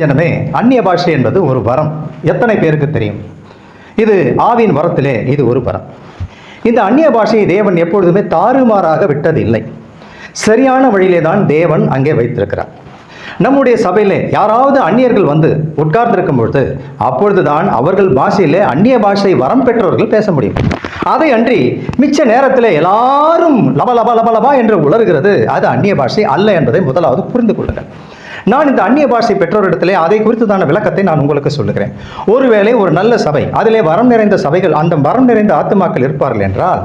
ஜனமே அந்நிய பாஷை என்பது ஒரு வரம். எத்தனை பேருக்கு தெரியும்? இது ஆவின் வரத்திலே இது ஒரு வரம். இந்த அந்நிய பாஷையை தேவன் எப்பொழுதுமே தாறுமாறாக விட்டது இல்லை சரியான வழியிலே தான் தேவன் அங்கே வைத்திருக்கிறார். நம்முடைய சபையிலே யாராவது அந்நியர்கள் வந்து உட்கார்ந்திருக்கும் பொழுது அப்பொழுதுதான் அவர்கள் பாஷையிலே அந்நிய பாஷை வரம் பெற்றவர்கள் பேச முடியும். அதை அன்றி மிச்ச நேரத்தில் எல்லாரும் லப லப லப லபா என்று உலர்கிறது அது அந்நிய பாஷை அல்ல என்பதை முதலாவது புரிந்து கொள்ளுங்கள். நான் இந்த அந்நிய பாஷை பெற்றோரிடத்திலே அதை குறித்ததான விளக்கத்தை நான் உங்களுக்கு சொல்லுகிறேன். ஒருவேளை ஒரு நல்ல சபை அதிலே வரம் நிறைந்த சபைகள் அந்த வரம் நிறைந்த ஆத்துமாக்கள் இருப்பார்கள் என்றால்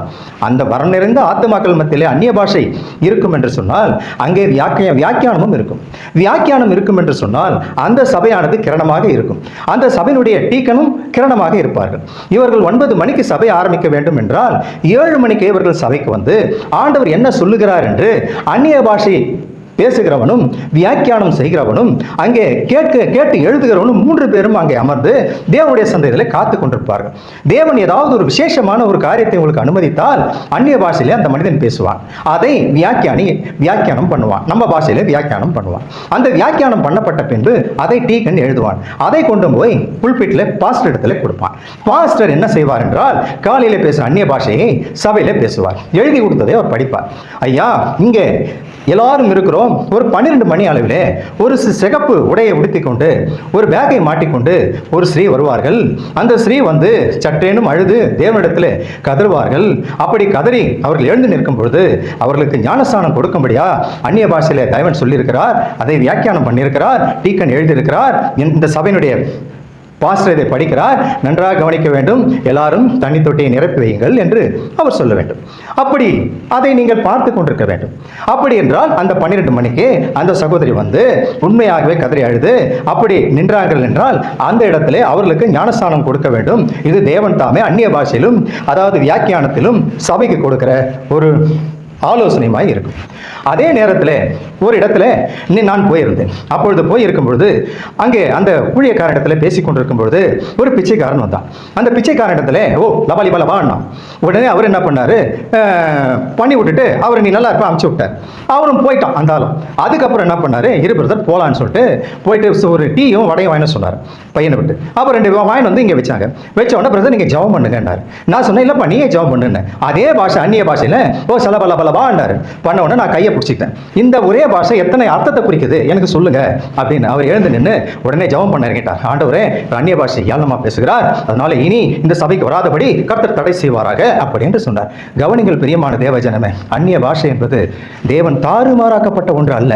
அந்த வரம் நிறைந்த ஆத்துமாக்கள் மத்தியிலே அந்நிய பாஷை இருக்கும் என்று சொன்னால் அங்கே வியாக்கிய வியாக்கியானமும் இருக்கும். வியாக்கியானம் இருக்கும் என்று சொன்னால் அந்த சபையானது கிரணமாக இருக்கும். அந்த சபையினுடைய டீக்கனும் கிரணமாக இருப்பார்கள். இவர்கள் ஒன்பது மணிக்கு சபை ஆரம்பிக்க வேண்டும் என்றால் ஏழு மணிக்கு இவர்கள் சபைக்கு வந்து ஆண்டவர் என்ன சொல்லுகிறார் என்று அந்நிய பாஷை பேசுகிறவனும் வியாக்கியானம் செய்கிறவனும் அங்கே கேட்க கேட்டு எழுதுகிறவனும் மூன்று பேரும் அங்கே அமர்ந்து தேவனுடைய சந்தையிலே காத்து கொண்டிருப்பார்கள். தேவன் ஏதாவது ஒரு விசேஷமான ஒரு காரியத்தை உங்களுக்கு அனுமதித்தால் அந்நிய பாஷையிலே அந்த மனிதன் பேசுவான். அதை வியாக்கியானி வியாக்கியானம் பண்ணுவான். நம்ம பாஷையில வியாக்கியானம் பண்ணுவான். அந்த வியாக்கியானம் பண்ணப்பட்ட பின்பு அதை டீக்கன் எழுதுவான். அதை கொண்டு போய் புல்பிட்டில் பாஸ்டர் இடத்துல கொடுப்பான். பாஸ்டர் என்ன செய்வார் என்றால் காலையில பேசுகிற அந்நிய பாஷையை சபையில பேசுவார். எழுதி கொடுத்ததை அவர் படிப்பார். ஐயா இங்கே எல்லாரும் இருக்கிறோம். ஒரு பன்னிரெண்டு மணி அளவிலே ஒரு சிகப்பு உடையை உடுத்திக்கொண்டு ஒரு பேக்கை மாட்டிக்கொண்டு ஒரு ஸ்ரீ வருவார்கள். அந்த ஸ்ரீ வந்து சற்றேனும் அழுது தேவனிடத்தில் கதறுவார்கள். அப்படி கதறி அவர்கள் எழுந்து நிற்கும் பொழுது அவர்களுக்கு ஞானஸ்தானம் கொடுக்கும்படியா அந்நிய பாஷையில் தைவன் சொல்லியிருக்கிறார் அதை வியாக்கியானம் பண்ணியிருக்கிறார் டீக்கன் எழுதியிருக்கிறார். இந்த சபையினுடைய பாஸ்டர் இதை படிக்கிறார். நன்றாக கவனிக்க வேண்டும். எல்லாரும் தண்ணி தொட்டியை நிரப்பி வையுங்கள் என்று அவர் சொல்ல வேண்டும். அப்படி அதை நீங்கள் பார்த்து கொண்டிருக்க வேண்டும். அப்படி என்றால் அந்த பன்னிரெண்டு மணிக்கு அந்த சகோதரி வந்து உண்மையாகவே கதறி அழுது அப்படி நின்றார்கள் என்றால் அந்த இடத்திலே அவர்களுக்கு ஞானஸ்தானம் கொடுக்க வேண்டும். இது தேவன் தாமே அந்நிய பாஷையிலும் அதாவது வியாக்கியானத்திலும் சபைக்கு கொடுக்கிற ஒரு ஆலோசனையுமாய் இருக்கும். அதே நேரத்தில் ஒரு இடத்துல நீ- நான் போயிருந்தேன். அப்பொழுது போயிருக்கும் பொழுது அங்கே அந்த ஊழியக்காரன் இடத்துல பேசி கொண்டிருக்கும் பொழுது ஒரு பிச்சைக்காரன் வந்தான். அந்த பிச்சைக்காரன் இடத்துல ஓ லபாலி பலபான்னா உடனே அவர் என்ன பண்ணாரு? பண்ணி விட்டுட்டு அவர் நீ நல்லா இருப்ப அமுச்சு விட்டார் அவரும் போயிட்டான் அந்த ஆளும் அதுக்கப்புறம் என்ன பண்ணாரு? இரு பிரதர் போகலான்னு சொல்லிட்டு போயிட்டு ஒரு டீயும் வடையும் வாங்கின சொன்னார். பையனை விட்டு. அப்புறம் ரெண்டு வாங்கி வந்து இங்கே வச்சாங்க. வச்ச உடனே பிரதர் நீங்கள் ஜவம் பண்ணுங்கன்னார். நான் சொன்னேன் இல்லைப்பா நீயே ஜெபம் பண்ணுன்னு. அதே பாஷை அந்நிய பாஷையில் ஓ சலபல பல வாண்டாரு. பண்ண உடனே நான் கையை பிடிச்சிக்கிட்டேன். இந்த ஒரே பாஷை எத்தனை அர்த்தத்தை குறிக்குது? எனக்கு சொல்லுங்க. அப்படின்னு அவர் எழுந்து நின்று உடனே ஜெபம் பண்ண கேட்டார் ஆண்டவரே அந்நிய பாஷை ஏளனமா பேசுகிறார். அதனால இனி இந்த சபைக்கு வராதபடி கர்த்தர் தடை செய்வாராக அப்படி என்று சொன்னார். கவனிங்கள் பிரியமான தேவஜனமே அந்நிய பாஷை என்பது தேவன் தாறுமாறாக்கப்பட்ட ஒன்று அல்ல.